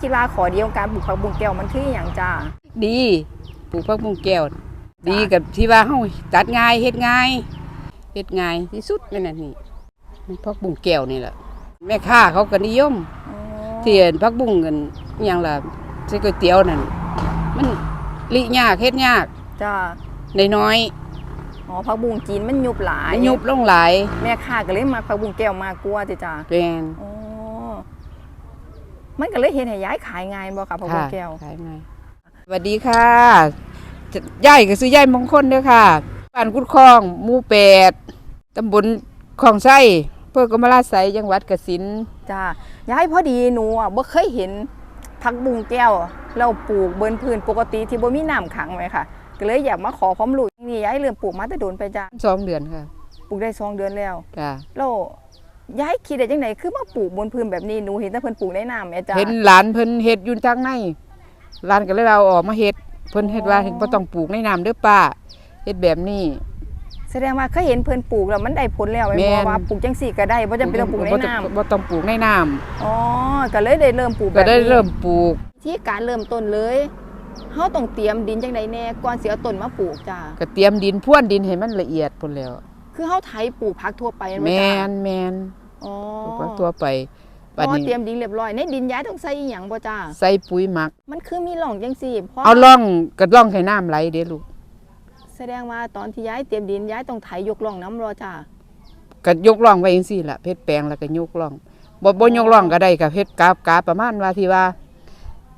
คิดว่าขอเดียวการปลูกผักบุ้งแก้วมันคืออหย่างจ้าดีปลูกผักบุ้งแก้ว ดีกับที่ว่าเฮาตัดง่ายเฮ็ดง่ายเฮ็ดง่ายที่สุดแม่นอันนี่มันผักบุ้งแก้วนี่แหละแม่ค้าเขาก็นิยมอ๋อเทียนผักบุ้งกันอหย่างล่ะใส่ก๋วยเตี๋ยวนั่นมันลิยากเฮ็ดยากจ้าน้อยอ๋อผักบุ้งจีนมันยุบหลายๆยุบลงหลาย แม่ค้าก็เลยมาผักบุ้งแก้วมากกว่าติจ้าแม่นอ๋อ มันก็เลยเห็นให้ย้ายขายง่ายบ่ค่ะผักบุ้ค่ะงแก้วขายง่ายสวัสดีค่ะจะยายก็ซื้อยายมงคลเด้อค่ะบ้านกุดคลองหมู่แปดตำบลคลองไส้เพื่อกมราไสยจังหวัดกสินธุ์จ้าย้ายพอดีหนูอะบ่เคยเห็นผักบุ้งแก้วเราปลูกบนพื้นปกติที่บ่มีน้ำขังไหมค่ะ ก็เลยอยากมาขอความรู้นี่ย้ายเริ่มปลูกมาแต่โดนไปจ้าสองเดือนค่ะ ปลูกได้สองเดือนแล้วจ้ะแล้ว ย้ายคิดได้จังไดคือมาปลูกบนพื้นแบบนี้หนูเห็นแต่เพิ่นปลูกในน้ำแม่จ้า เห็นหลานเพิ่นเฮ็ดอยู่ทางในหลานก็เลยเอาออกมาเฮ็ดเพิ่นเฮ็ดว่าเห็นบ่ต้องปลูกในน้ำเด้อป้าเฮ็ดแบบนี้ แสดงว่าเคยเห็นเพิ่นปลูกแล้วมันได้ผลแล้วแม่น แม่บ่นว่าปลูกจังซี่ก็ได้บ่จำเป็นต้องปลูกในบ่น้ำบ่ต้องปลูกในน้ำอ๋อก็เลยได้เริ่มปลูกก็แบบได้นี้เริ่มปลูก ที่การเริ่มต้นเลยเฮาต้องเตรียมดินจังไดแน่ก่อนสิเอาต้นมาปลูกจ้า ก็เตรียมดินพ่วนดินให้มันละเอียดพุ่นแล้ว คือเฮาไถปลูกผักทั่วไปแม่นบ่แม่จ้านแม่น อ๋อปลูกผักทั่วไปพบัดอนี้เตรียมดินเรียบร้อยในดินย้ายต้องใส่อีหยังบ่จ้าใส่ปุ๋ยหมัก มันคือมีหล่องจังซี่เพราะเอาล่องก็ล่องให้น้ำไหลเด้ลูกแสดงว่าตอนที่ย้ายเตรียมดินย้ายต้องไถยกล่องน้ำรอจ้าก็ยกล่องไว้จังซี่ล่ะเพชรแปลงแล้วก็ยกล่องบ่บ่ยกล่องก็ได้ก็เฮ็ดกาบกาบประมาณว่าที่ว่า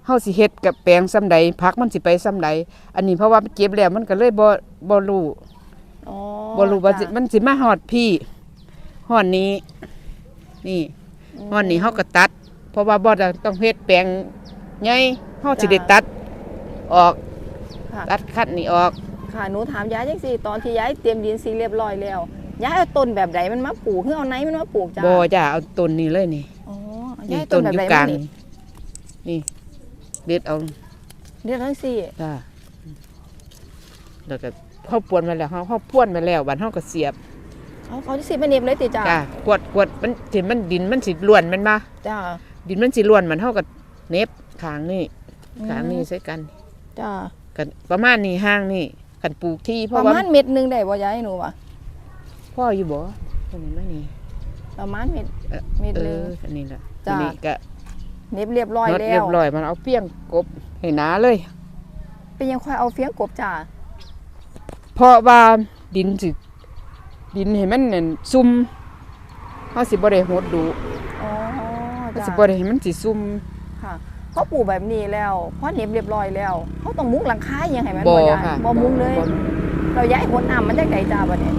เฮาสิเฮ็ดกับแปลงซ้ำใดผักมันสิไปซ้ำใดอันนี้เพราะว่าเก็บแล้วมันก็เลยบ่บ่รู้อ๋อบ่รู้ว่าสิจ้ะมันสิมาฮอดพี่ฮอดนี้ นี่ฮอดนี้เฮาก็ตัด เพราะว่าบ่ได้ต้องเฮ็ดแปลงใหญ่เฮาสิได้ตัดออกค่ะตัดคัดนี่ออก ค่ะหนูถามย้ายจังซี่ตอนที่ย้ายเตรียมดินสีเรียบร้อยแล้วย้ายเอาต้นแบบใดมันมาปลูกคือเอาไหนมันมาปลูกจ้าบ่จ้ะเอาต้นนี้เลยนี่อ๋อนี่ย้ายต้ต้นนแบบอยู่ใดกมาลางนี่นี่เด็ดเอาเรียกทั้งสี่จ้าแล้วก็เขาปวนมาแล้วเขาเขาพ่วนมาแล้วบัดเขาก็เสียบ เอาเขาที่สิมาเนียบเลยติจ้าจ้ากวดกวดมันสิมันดินมันสิล้วนแมันมาจ้าดินมันสิล้วนมันเท่ากับเน็บขางนี่ขางนี่ใส่กันจ้ากันประมาณนี้ห้างนี่กันปลูกที่เพประราะว่ามาณเม็ดหนึงได้บ่ย้ายหนูวะพ่ออยู่บ่ตรงนี้ไม่นี่ประมาณเม็ดเออเม็ดเอหนึงออันนี้แหละจ้ะ อันนี้ก็เน็บเรียบร้อยน็อตแล้เรียวบร้อยมันเอาเปี้ยงกบให้หนาเลย เป็นยังค่อยเอาเฟี้ยงกบจ้าเพราะว่าดินสิ ดินให้มันนั่นซุ่มเฮาสิบ่ได้หดดูอ๋อเฮาจ้าสิบ่ได้ให้มันสิซุ่มค่ะเขาปลูกแบบนี้แล้วพอเน็บเรียบร้อยแล้วเขาต้องมุ้งหลังคาอหยังให้มันบ่บ่ย้ายค่ะบ่มุ้งเลยบ่เราย้ายหดน้ำมันจากไหนจ้าบัดนี้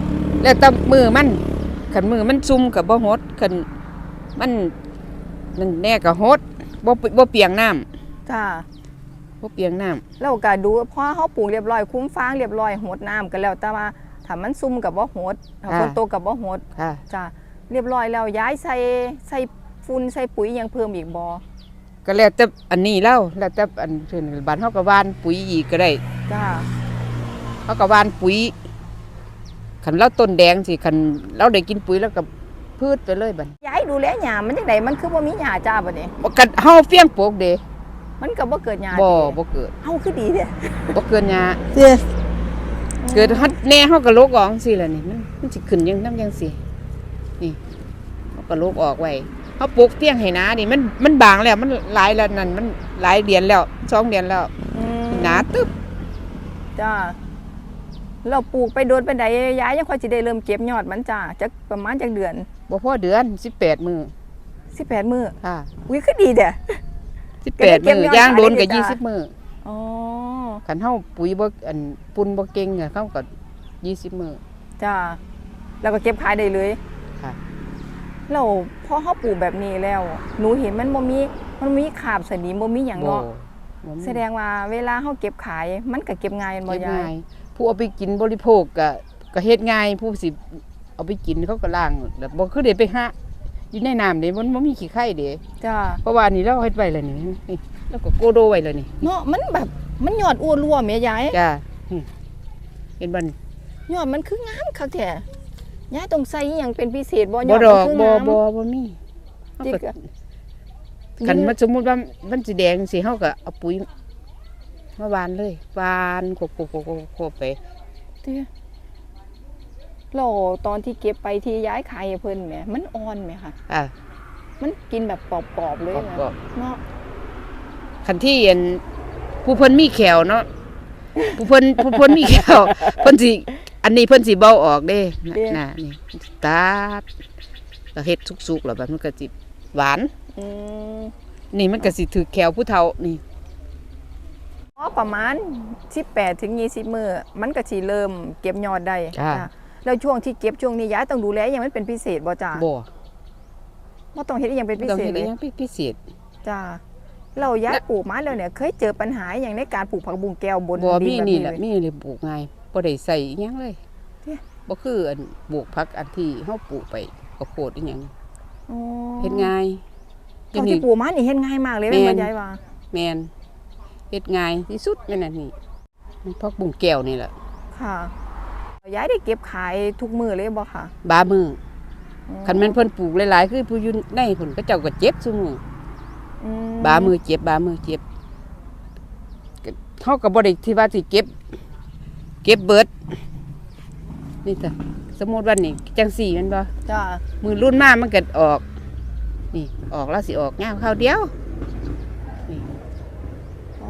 แล้วแต่มือมันขันมือมันซุ่มกับบ่หดขันมันนั่นแน่ก็หดบ่เปบ่เปียงน้ำจ้าบ่เปียงน้ำแล้วก็ดูพอเขาปลูกเรียบร้อย คุ้มฟางเรียบร้อยหดน้ำกันแล้วแต่ว่า ถ้ามันซุ่มกับบ่หดถ้าฝนตกกับบ่หดค่ะจ้ะเรียบร้อยแล้วย้ายใส่ใส่ฝุ่นใส่ปุ๋ยหยังเพิ่มอีกบ่ก็แล้วแต่อันนี้แล้วแล้วแต่อันเพิ่นบ้านเฮาก็หว่านปุ๋ยอีกก็ได้จ้าเฮาก็หว่านปุ๋ยคันเราต้นแดงสิคันเราได้กินปุ๋ยแล้วก็พืชไปเลยบัดย้ายดูแลหญ้ามันจังไดมันคือบ่มีหญ้าจ้าบัดนี้บ่กันเฮาเฟี้ยงปลูกเด้มันก็บ่เกิดหญ้าบ่ติบ่เกิดเฮาคือดีเด้บ่เกินหญ้าเด้อ เกิดฮัดแน่เฮาก็ลกออกจังซี่แหละนี่มันมันสิขึ้นยังนำจังซี่นี่เฮาก็ลกออกไว้เฮาปลูกเตี้ยงให้หนานี่มันมันบางแล้ว มันหลายแล้วนั่นมันหลายเดือนแล้วสองเดือนแล้วอืมหนาตึ๊บจ้าเราปลูกไปโดนไปไดย้ายยังค่อยสิได้เริ่มเก็บยอดมันจ้าจักประมาณจักเดือนบ่พอเดือน18มื้อ18มื้อค่ะอุ้ยคือดีเด้อ18เก็บมื้ยออดย่างโดนขายได้ก็จ้ะ20มื้ออ๋อ คันเฮาปุ๋ยบ่อันปุ่นบ่เก่งอะเขาก็20มื้อจ้าแล้วก็เก็บขายได้เลยค่ะแล้วพอเขาปลูกแบบนี้แล้ว หนูเห็นมันบ่มีมันมีขาบสนิมบ่มีหยังบ่เนาะบ่มีแสดงว่าเวลาเขาเก็บขายมันก็เก็บง่ายแม่นบ่เฮ็ดยาง่ายยผู้เอาไปกินบริโภคก็ก็เฮ็ดง่ายผู้สิเอาไปกินเขาก็ล้างแล้วบ่คือได้ไปหาอยู่ในน้ำเด้มันบ่มีขี้ไข่เด้จ้าเพราะว่าอันนี้เราเฮ็ดไว้แล้วนี่นี่แล้วก็โกโดไว้แล้วนี่ เนาะมันแบบ มันยอดอ้วนรั่วแม่ยายจ้านี่เห็นบ่นี่ยอดมันคืองามคักแท้ยายต้องใส่อีหยังเป็นพิเศษบ่ยบ่อดดมัอนกคือบ่งามบ่บ่มีจิกอะกันมันสมมุติว่ามันสิแดงสิเฮาก็เอาปุ๋ยมาหวานเลยหวานโคโคโคโคโคไปเด้อเราตอนที่เก็บไปที่ย้ายขายให้เพิ่นแหมมันอ่อนไหมคะอะมันกินแบบกรอบๆเลยกรนะอบ เนาะคันที่อัน ผู้เพิ่นมีแขวเนาะผู้เพิ่นผู้เพิ่นมีแขวเพิ่นสิอันนี้เพิ่นสิเบาออกเด้น่ะน่ะนี่ตัดก็เฮ็ดสุกๆแล้วแบบมันก็สิหวาน อืมนี่มันก็สิถือแขวผู้เฒ่านี่ อ๋อประมาณ 18ถึง20 มื้อมันก็สิเริ่มเก็บยอดได้จ้า จ้ะแล้วช่วงที่เก็บช่วงนี้ย้ายต้องดูแลอหยังมันเป็นพิเศษบ่จ้าบ่บ่ต้องเฮ็ดอหยังเป็นพิต้องเศษเฮ็ดเลอียหยังพิเศษ จ้า เราย้ายปลูกมาแล้วเนี่ย เคยเจอปัญหาอย่างในการปลูกผักบุ้งแก้วบนบ่ดิมีแบบนี่นี้แหละเลยมีเลยปลูกง่ายบ่ได้ใส่อีหยังเลยเอ๊ะบ่คืออันปลูกผักอันที่เฮาปลูกไปข้าวโพดอีหยังอ๋อเฮ็ดง่ายตอนที่ปลูกมานี่เฮ็ดง่ายมากเลยแม่แม่นนบ่ยายว่าแม่นเฮ็ดง่ายที่สุดแม่นอันนี่มันผักบุ้งแก้วนี่แหละค่ะยายได้เก็บขายทุกมื้อเลยบ่ค่ะบามืออืมคันแม่นเพิ่นปลูกหลายๆคือผู้อยู่ในเพิ่นก็เจ้าก็เจ็บซุมื้อ อืบามือเจ็บบามือเจ็บก็เฮาก็บ่ได้ที่ว่าสิเก็บ เก็บเบิด นี่จ้ะสมมุติว่านี่จังสี่แม่นบ่ จ้ามือรุ่นมามันก็ออก นี่ออกแล้วสิออกงามข้าวเดียวนี่อ๋อ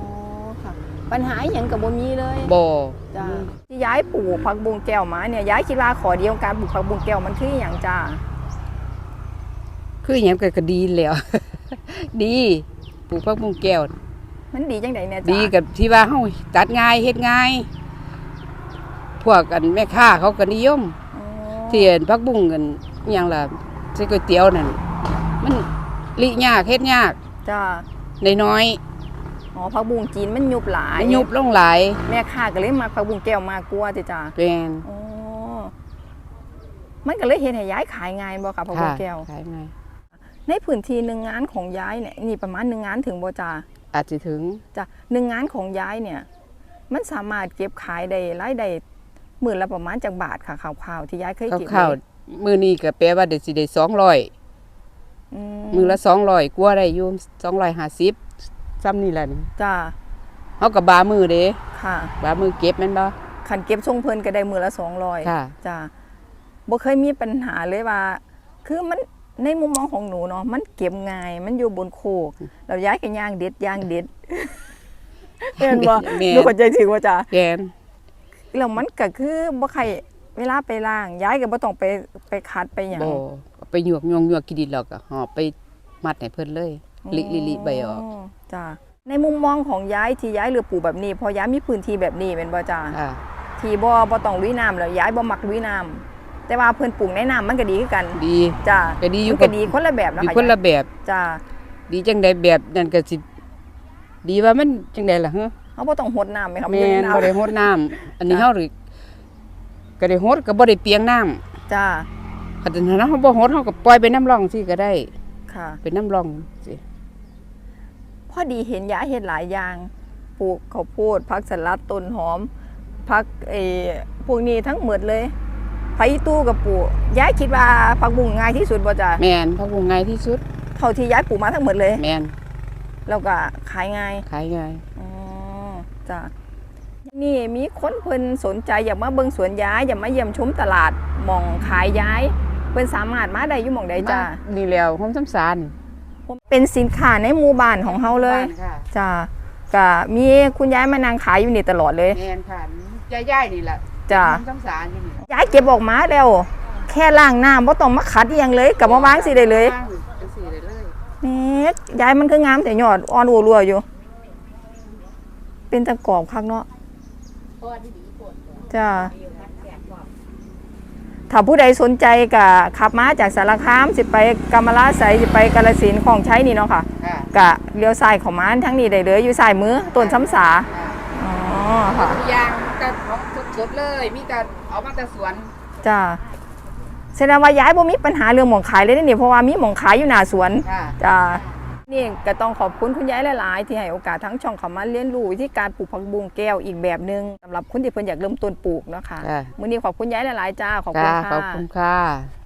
ค่ะ ปัญหาอหยังก็บ่มีเลยบ่จ้าที่ย้ายปลูกผักบุ้งแก้วมาเนี่ยย้ายคิดว่าขอเดียวการปลูกผักบุ้งแก้วมันคืออหยังจ้า คือหยังก็ก็ดีแล้ว ดีปลูกผักบุ้งแก้ว มันดีจังไดเนี่ยจ้าดีกับที่ว่าเฮาตัดง่ายเฮ็ดง่าย พวกกันแม่ค้าเขาก็นิยมอ๋อเทียนผักบุ้งกันอหยังล่ะใส่ก๋วยเตี๋ยวนั่นมันลิยากเฮ็ดยากจ้าน้อยอ๋อผักบุ้งจีนมันยุบหลายๆยุบลงหลาย แม่ค้าก็เลยมาผักบุ้งแก้วมากกลัวติจ้าแม่นอ๋อมันก็เลยเห็นให้ย้ายขายง่ายบ่ค่ะผักบุ้งแก้วขายง่าย ในพื้นที่หนึ่งงานของย้ายเนี่ยนี่ประมาณหนึ่งงานถึงบ่จ้าอาจสิถึงจ้ะหนึ่งงานของย้ายเนี่ย มันสามารถเก็บขายได้รายได้หมื่นละประมาณจากบาทค่ะข่าวๆที่ย้ายเคยเก็บข้าวไว้ๆมื้อนี้ก็แปลว่าได้สิได้200อืมือละ200กว่าได้อยู่250ซ้ำนี่แหละนี่จ้าเฮาก็บามือเด้ค่ะ บามือเก็บแม่นบ่ขันเก็บทรงเพลินก็ได้มือละสองร้อยค่ะจ้าบ่เคยมีปัญหาเลยว่า คือมัน ในมุมมองของหนูเนาะมันเก็บง่ายมันอยู่บนโคกเราย้ายกันย่างเด็ดย่างเด็ดเห็นบ่แม่นหนูเข้าใจถึงว่าจ้าแกนแล้วมันก็คือบ่ใครเวลาไปล้างย้ายก็บ่ต้องไปไปคัดไปหยังบ่เอาไปหยวกยงยวกกินดินแล้วก็หอบไปมัดให้เพิ่นเลยลิลิลิใบออกจ้าในมุมมองของย้ายที่ย้ายเรือปลูกแบบนี้ พอย้ายมีพื้นที่แบบนี้เป็นบ่จ้าอ่าที่บ่บ่ต้องลุยน้ำแล้วย้ายบ่มักลุยน้ำ แต่ว่าเพิ่นปลูกในน้ำมันก็ดีคือกันดีจ้าก็ดีอยู่มันก็ดีคนละแบบนะดีคะคนละแบบ จ้าดีจังไดแบบนั่นก็สิดีว่ามันจังไดล่ะฮะเฮาบ่ต้องหดน้ำไหมครับแม่นอยู่บ่ในได้น้ำ โหดน้ำอันนี้เฮาหรือก็ได้โหดก็บ่ได้เปียงน้ำจ้าคันนั้นเฮาบ่โหดเฮาก็ปล่อยไปน้ำร่องสิก็ได้ ค่ะ เป็นน้ำร่องสิ พอดีเห็นย้ายเฮ็ดหลายอย่างปลูกข้าวโพดผักสลัดต้นหอมผักเออพวกนี้ทั้งหมดเลย ไผตู้กับปลูกย้ายคิดว่าผักบุ้งง่ายที่สุดบ่จ้าแม่นเพราะว่าง่ายที่สุด เท่าที่ย้ายปลูกมาทั้งหมดเลย แม่นแล้วก็ขายง่ายขายง่ายอ๋อจ้ะนี่มีคนเพิ่นสนใจอยากมาเบิ่งสวนย้ายอยากมาเยี่ยมชมตลาดหมองขายย้ายเพิ่นสามารถมาได้อยู่หม่องใดจ้ะมานี่แล้วหอมซ้ำสารเป็นสินค้าในหมู่บ้านของเฮาเลยบ้านค่ะจ้ะก็มีคุณยายมานางขายอยู่นี่ตลอดเลยแม่นค่ะย่ายๆนี่ล่ะ จ้ะหอมซ้ำสารอยู่นี่ย้ายเก็บออกมาแล้ว แค่ล้างน้ำบ่ต้องมาขัดอีหยังเลยกลับมาวางสิได้เลยวางจังซี่ได้เลยแหม่ย้ายมันคืองามแต่ยอดอ่อนอัวรัวอยู่ เป็นตะกรอบคักเนาะจ้าถ้าผู้ใดสนใจก็ขับมาจากสารคามสิไปกำมะลาไสสิไปกาลสินธุ์ของใช้นี่เนาะค่ะค่ะกะเลี้ยวซ้ายเข้ามาทั้งนี้ได้เลยอยู่ซ้ายมือต้นซ้ำสาอ๋อค่ะ ทุกอย่างก็ของ สดๆเลย มีแต่เอามาแต่สวนจ้าแสดงว่าย้ายบ่มีปัญหาเรื่องหมองขายเลยเด้อนี่เพราะว่ามีหมองขายอยู่หน้าสวนค่ะ จ้านี่ก็ต้องขอบคุณคุณยายหลาย ๆ ที่ให้โอกาสทั้งช่องเขามาเรียนรู้วิธีการปลูกผักบุ้งแก้วอีกแบบหนึงสำหรับคนที่เพิ่นอยากเริ่มต้นปลูกเนาะค่ะค่ะมื้อนี้ขอบคุณยายหลาย ๆ จ้าขอบคุณค่ะค่ะขอบคุณค่ะ